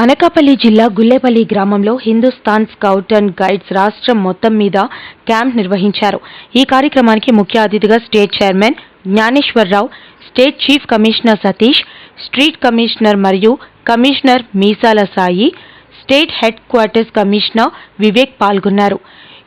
అనకాపల్లి జిల్లా గుల్లేపల్లి గ్రామంలో Hindustan scout and guides రాష్ట్రం మొత్తం మీద క్యాంప్ నిర్వహించారు. ఈ కార్యక్రమానికి ముఖ్య అతిథిగా state chairman Jnaneswara Rao state chief commissioner Satish street commissioner మరియు commissioner Meesala Sai state headquarters commissioner Vivek పాల్గొన్నారు.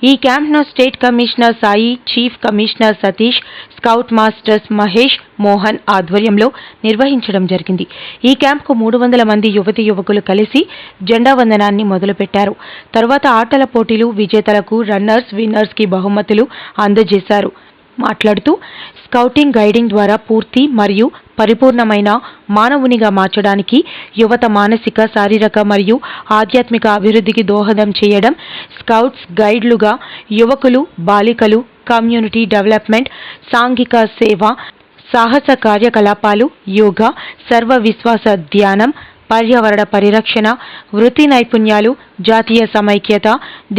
ఈ క్యాంప్ను state commissioner Sai chief commissioner Satish scout masters Mahesh Mohan ఆధ్వర్యంలో నిర్వహించడం జరిగింది. ఈ క్యాంప్కు మూడు వందల మంది యువతి యువకులు కలిసి జెండా వందనాన్ని మొదలుపెట్టారు. తర్వాత ఆటల పోటీలు విజేతలకు రన్నర్స్ విన్నర్స్కి బహుమతులు అందజేశారు. మాట్లాడుతూ స్కౌటింగ్ గైడింగ్ ద్వారా పూర్తి మరియు పరిపూర్ణమైన మానవునిగా మార్చడానికి యువత మానసిక శారీరక మరియు ఆధ్యాత్మిక అభివృద్ధికి దోహదం చేయడం స్కౌట్స్ గైడ్లుగా యువకులు బాలికలు కమ్యూనిటీ డెవలప్మెంట్ సాంఘిక సేవ సాహస కార్యకలాపాలు యోగా సర్వ విశ్వాస ధ్యానం పర్యావరణ పరిరక్షణ వృత్తి నైపుణ్యాలు జాతీయ సమైక్యత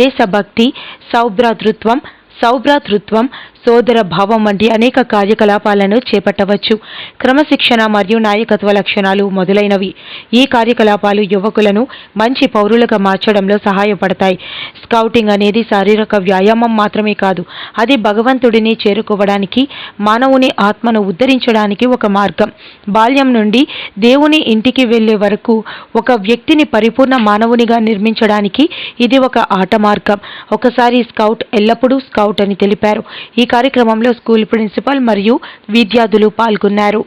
దేశభక్తి సౌభ్రాతృత్వం సౌభ్రాతృత్వం సోదర భావం వంటి అనేక కార్యకలాపాలను చేపట్టవచ్చు. క్రమశిక్షణ మరియు నాయకత్వ లక్షణాలు మొదలైనవి. ఈ కార్యకలాపాలు యువకులను మంచి పౌరులుగా మార్చడంలో సహాయపడతాయి. స్కౌటింగ్ అనేది శారీరక వ్యాయామం మాత్రమే కాదు అది భగవంతుడిని చేరుకోవడానికి మానవుని ఆత్మను ఉద్ధరించడానికి ఒక మార్గం. బాల్యం నుండి దేవుని ఇంటికి వెళ్ళే వరకు ఒక వ్యక్తిని పరిపూర్ణ మానవునిగా నిర్మించడానికి ఇది ఒక ఆట మార్గం. ఒకసారి స్కౌట్ ఎల్లప్పుడూ స్కౌట్ అవుట్ అని తెలిపారు. ఈ కార్యక్రమంలో స్కూల్ ప్రిన్సిపల్ మరియు విద్యార్థులు పాల్గొన్నారు.